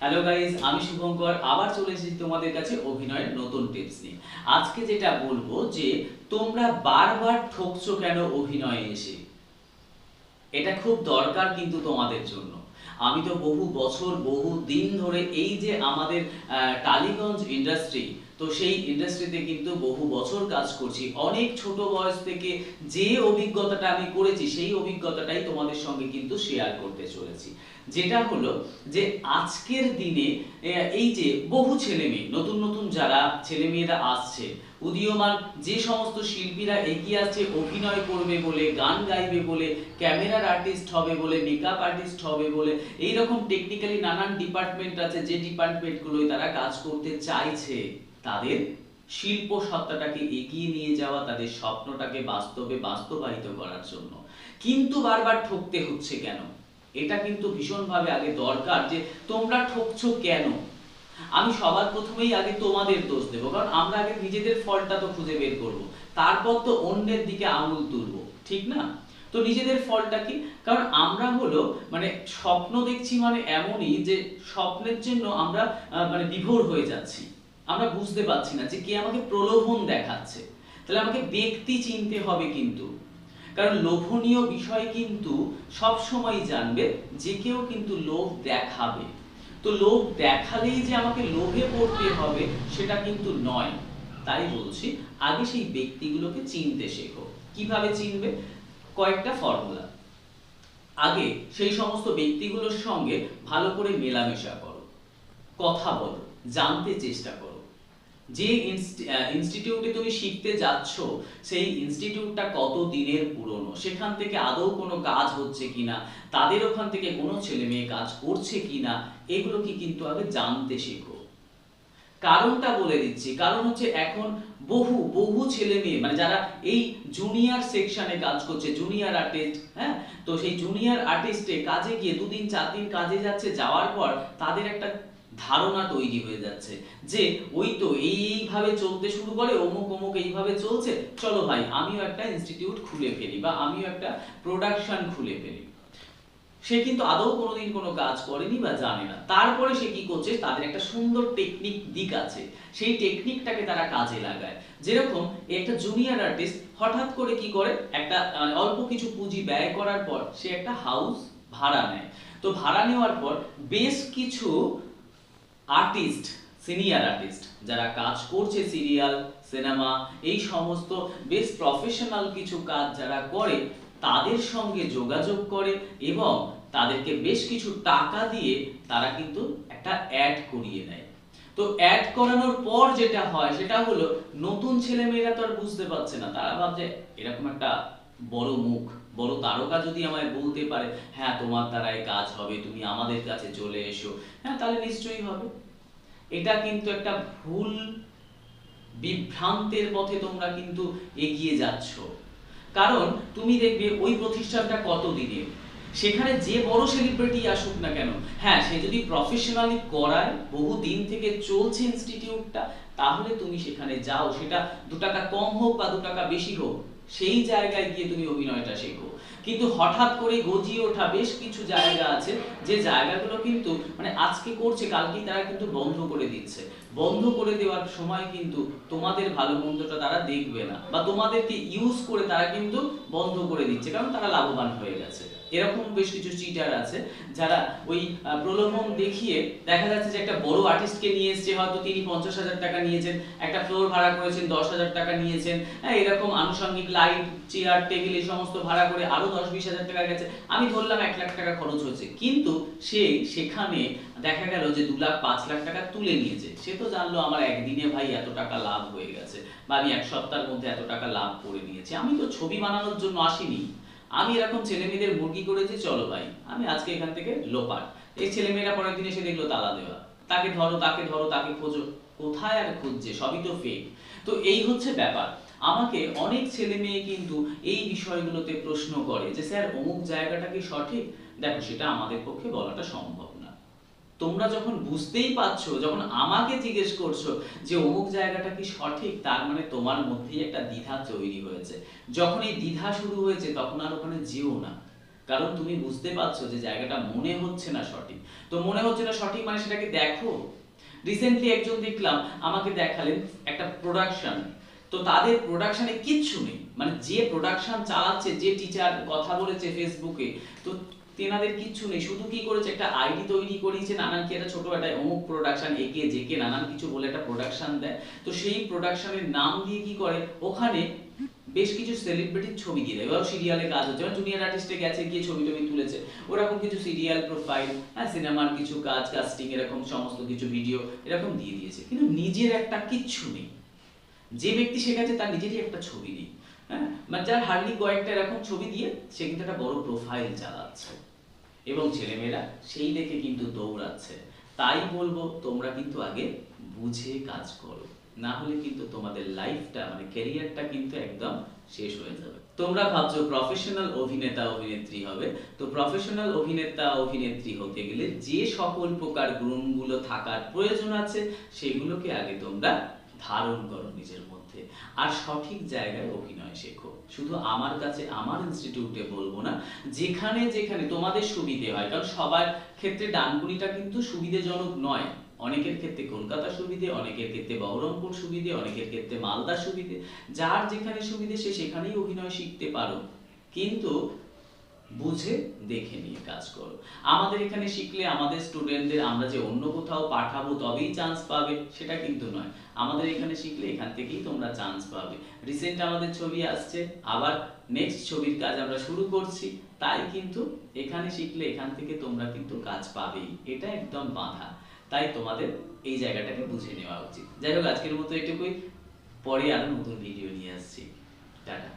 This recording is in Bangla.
হ্যালো গাইজ আমি শুভঙ্কর, আবার চলে এসেছি তোমাদের কাছে অভিনয়ের নতুন টিপস নিয়ে। আজকে যেটা বলব যে, তোমরা বারবার ঠকছো কেন অভিনয়ে এসে? এটা খুব দরকার কিন্তু তোমাদের জন্য। আমি তো বহু বছর, বহু দিন ধরে এই যে আমাদের টালিগঞ্জ ইন্ডাস্ট্রি তো সেই ইন্ডাস্ট্রিতে কিন্তু বহু বছর কাজ করছি। অনেক ছোট বয়স থেকে যে অভিজ্ঞতাটা আমি করেছি, সেই অভিজ্ঞতাটাই তোমাদের সঙ্গে কিন্তু শেয়ার করতে চলেছি। যেটা হলো যে আজকের দিনে এই যে বহু ছেলে মেয়ে নতুন নতুন যারা ছেলে মেয়েরা আসছে, উদীয়মান যে সমস্ত শিল্পীরা এগিয়ে আসছে, অভিনয় করবে বলে, গান গাইবে বলে, ক্যামেরার আর্টিস্ট হবে বলে মেকআপ আর্টিস্ট হবে বলে এই রকম টেকনিক্যালি নানান ডিপার্টমেন্ট আছে, যে ডিপার্টমেন্টগুলোই তারা কাজ করতে চাইছে। তাদের শিল্প সত্তাটাকে এগিয়ে নিয়ে যাওয়া, তাদের স্বপ্নটাকে বাস্তবে বাস্তবায়িত করার জন্য। কিন্তু বারবার ঠকতে হচ্ছে কেন? এটা কিন্তু ভীষণভাবে আগে দরকার যে তোমরা ঠকছো কেন? আমি সবার প্রথমেই আগে তোমাদের দোষ দেবো, কারণ আমরা আগে নিজেদের ফলটা তো খুঁজে বের করব। তারপর তো অন্যের দিকে আঙুল তুলবো, ঠিক না? তো নিজেদের ফলটা কি কারণ আমরা হলো মানে স্বপ্ন দেখছি মানে এমনই যে স্বপ্নের জন্য আমরা মানে বিভোর হয়ে যাচ্ছি। আমরা বুঝতে পারছি না যে কে আমাকে প্রলোভন দেখাচ্ছে। তাহলে আমাকে ব্যক্তি চিনতে হবে কিন্তু। কারণ লোভনীয় বিষয় কিন্তু সব সময় জানবে, যে কেউ কিন্তু লোভ দেখাবে। তো লোভ দেখালেই যে আমাকে লোভে পড়তে হবে, সেটা কিন্তু নয়। তাই বলছি, আগে সেই ব্যক্তিগুলোকে চিনতে শেখো। কীভাবে চিনবে? কয়েকটা ফর্মুলা আগে সেই সমস্ত ব্যক্তিগুলোর সঙ্গে ভালো করে মেলামেশা করো। কথা বলো, জানতে চেষ্টা করো। যে ইনস্টিটিউটে তুমি শিখতে যাচ্ছ, সেই ইনস্টিটিউটটা কত দিনের পুরনো? সেখান থেকে আদৌ কোনো কাজ হচ্ছে কিনা? তাদের ওখান থেকে কোনো ছেলে মেয়ে কাজ করছে কিনা? এগুলো কি কিন্তু আগে জানতে শেখো। কারণটা বলে দিচ্ছি, কারণ হচ্ছে এখন বহু বহু ছেলে মেয়ে মানে যারা এই জুনিয়র সেকশনে কাজ করছে জুনিয়র আর্টিস্ট হ্যাঁ? তো সেই জুনিয়র আর্টিস্টে কাজে গিয়ে দুদিন চার দিন কাজে যাচ্ছে, যাওয়ার পর তাদের একটা ধারণা তৈরি হয়ে যাচ্ছে যে ওই তো এইভাবে চলতে শুরু করে, অমুক অমুক এইভাবে চলছে। চলো ভাই, আমিও একটা ইনস্টিটিউট খুলে ফেলি বা আমিও একটা প্রোডাকশন খুলে ফেলি। সে কিন্তু আদৌ কোনোদিন কোনো কাজ করেনি বা জানে না। তারপরে সে কি করছে? তাদের একটা সুন্দর টেকনিক দিক আছে। সেই টেকনিকটাকে তারা কাজে লাগায়। যেরকম একটা জুনিয়র আর্টিস্ট হঠাৎ করে কি করে? একটা মানে অল্প কিছু পুঁজি ব্যয় করার পর সে একটা হাউস ভাড়া নেয়। তো ভাড়া নেওয়ার পর বেশ কিছু আর্টিস্ট, সিনিয়র আর্টিস্ট, যারা কাজ করছে সিরিয়াল, সিনেমা, এই সমস্ত বেশ প্রফেশনাল কিছু কাজ যারা করে, তাদের সঙ্গে যোগাযোগ করে এবং তাদেরকে বেশ কিছু টাকা দিয়ে তারা কিন্তু একটা অ্যাড করিয়ে নেয়। তো অ্যাড করানোর পর যেটা হয়, সেটা হলো নতুন ছেলেমেয়েরা তো আর বুঝতে পারছে না। তারা ভাবছে, এরকম একটা বড় মুখ। বড় তারকা যদি আমায় বলতে পারে হ্যাঁ তোমার দ্বারাই কাজ হবে, তুমি আমাদের কাছে চলে এসো। হ্যাঁ তাহলে নিশ্চয়ই হবে। এটা কিন্তু একটা ভুল বিভ্রান্তের পথে তোমরা কিন্তু এগিয়ে যাচ্ছ। কারণ তুমি দেখবে ওই প্রতিষ্ঠানটা কত দিনে সেখানে যে বড় সেলিব্রিটি আসুক না কেন হ্যাঁ সে যদি প্রফেশনালি করায়, বহু দিন থেকে চলছে ইনস্টিটিউটটা তাহলে তুমি সেখানে যাও। সেটা দু টাকা কম হোক বা দু টাকা বেশি হোক। সেই জায়গায় গিয়ে তুমি অভিনয়টা শেখো। কিন্তু হঠাৎ করে গজিয়ে ওঠা বেশ কিছু জায়গা আছে, যে জায়গাগুলো কিন্তু মানে আজকে করছে, কালকেই তারা কিন্তু বন্ধ করে দিচ্ছে। বন্ধ করে দেওয়ার সময় কিন্তু তোমাদের ভালো মন্দটা তারা দেখবে না, বা তোমাদেরকে ইউজ করে তারা কিন্তু বন্ধ করে দিচ্ছে, কারণ তারা লাভবান হয়ে গেছে। এরকম বেশ কিছু চিটার আছে যারা ওই প্রলোভন দেখিয়ে দেখা যাচ্ছে যে একটা বড় আর্টিস্টকে নিয়ে এসছে, হয়তো তিনি পঞ্চাশ হাজার টাকা নিয়েছেন, একটা ফ্লোর ভাড়া করেছেন, দশ হাজার টাকা নিয়েছেন হ্যাঁ এরকম আনুষঙ্গিক লাইট চেয়ার টেবিল এই সমস্ত ভাড়া করে আরও দশ বিশ হাজার টাকা গেছে। আমি ধরলাম এক লাখ টাকা খরচ হয়েছে। কিন্তু সে সেখানে দেখা গেল যে দু লাখ, পাঁচ লাখ টাকা তুলে নিয়েছে। সে তো জানলো, আমার একদিনে ভাই এত টাকা লাভ হয়ে গেছে বা আমি এক সপ্তাহের মধ্যে এত টাকা লাভ করে নিয়েছি। আমি তো ছবি বানানোর জন্য আসিনি। আমি এরকম ছেলে মেয়েদের মুরগি করেছি, চলো ভাই। আমি আজকে এখান থেকে লোপাট। এই ছেলে মেয়েরা পরের দিন এসে দেখল তালা দেওয়া। তাকে ধরো তাকে ধরো, তাকে খোঁজো। কোথায় আর খুঁজছে? সবই তো ফেক তো এই হচ্ছে ব্যাপার। আমাকে অনেক ছেলে মেয়ে কিন্তু এই বিষয়গুলোতে প্রশ্ন করে যে, স্যার, অমুক জায়গাটা কি সঠিক? দেখো, সেটা আমাদের পক্ষে বলাটা সম্ভব। তোমরা যখন বুঝতেই পারছ, যখন আমাকে জিজ্ঞেস করছ যে অমুক জায়গাটা কি সঠিক, তার মানে তোমার মধ্যেই একটা দ্বিধা তৈরি হয়েছে। যখন এই দ্বিধা শুরু হয়েছে, তখন আর ওখানে যেও না। কারণ তুমি বুঝতে পারছ যে জায়গাটা মনে হচ্ছে না সঠিক। তো মনে হচ্ছে না সঠিক মানে সেটাকে দেখো। রিসেন্টলি একজন দেখলাম, আমাকে দেখালেন একটা প্রোডাকশন তো তাদের প্রোডাকশনে কিচ্ছু নেই। মানে যে প্রোডাকশন চালাচ্ছে, যে টিচার কথা বলেছে ফেসবুকে তো তেনাদের কিচ্ছু নেই। শুধু কি করেছে? একটা আইডি তৈরি করিয়েছে নানান কি একটা ছোট একটা অমুক প্রোডাকশন একে জেকে নানান কিছু বলে একটা প্রোডাকশন দেয়। তো সেই প্রোডাকশনের নাম দিয়ে কি করে? ওখানে বেশ কিছু সেলিব্রিটির ছবি দিয়ে দেয়। এবার সিরিয়ালে কাজ হচ্ছে। জুনিয়র আর্টিস্টে গেছে, গিয়ে ছবি টবি তুলেছে। ওরকম কিছু সিরিয়াল প্রোফাইল হ্যাঁ সিনেমার কিছু কাজ কাস্টিং এরকম সমস্ত কিছু ভিডিও এরকম দিয়ে দিয়েছে। কিন্তু নিজের একটা কিচ্ছু নেই। যে ব্যক্তি শেখাচ্ছে তার নিজেরই একটা ছবি নেই। হ্যাঁ মানে যার হার্ডলি কয়েকটা এরকম ছবি দিয়ে সে কিন্তু একটা বড় প্রোফাইল চালাচ্ছে। এবং ছেলেমেয়েরা সেই দেখে কিন্তু দৌড়াচ্ছে। তাই বলব, তোমরা কিন্তু আগে বুঝে কাজ করো। না হলে কিন্তু তোমাদের লাইফটা মানে ক্যারিয়ারটা কিন্তু একদম শেষ হয়ে যাবে। তোমরা ভাবছ প্রফেশনাল অভিনেতা, অভিনেত্রী হবে। তো প্রফেশনাল অভিনেতা, অভিনেত্রী হতে গেলে যে সকল প্রকার গুণগুলো থাকার প্রয়োজন আছে, সেগুলোকে আগে তোমরা ধারণ করো নিজের মধ্যে। আর সঠিক জায়গায় অভিনয় শেখো। শুধু আমার কাছে, আমার ইনস্টিটিউটে বলব না, যেখানে যেখানে তোমাদের সুবিধে হয়। কারণ সবার ক্ষেত্রে ডানকুনিটা কিন্তু সুবিধেজনক নয়। অনেকের ক্ষেত্রে কলকাতা সুবিধে, অনেকের ক্ষেত্রে বহরমপুর সুবিধে, অনেকের ক্ষেত্রে মালদা সুবিধে। যার যেখানে সুবিধে সে সেখানেই অভিনয় শিখতে পারো। কিন্তু বুঝে দেখে নিয়ে কাজ করো। আমাদের এখানে শিখলে আমাদের স্টুডেন্টদের আমরা যে অন্য কোথাও পাঠাবো তবেই চান্স পাবে, সেটা কিন্তু নয়। আমাদের এখানে শিখলে এখান থেকেই তোমরা চান্স পাবে। রিসেন্ট আমাদের ছবি আসছে, আবার নেক্সট ছবির কাজ আমরা শুরু করছি। তাই কিন্তু এখানে শিখলে এখান থেকে তোমরা কিন্তু কাজ পাবেই। এটা একদম বাঁধা। তাই তোমাদের এই জায়গাটাকে বুঝে নেওয়া উচিত। যাই হোক, আজকের মতো এটুকুই। পরে আরও নতুন ভিডিও নিয়ে আসছি। টাটা।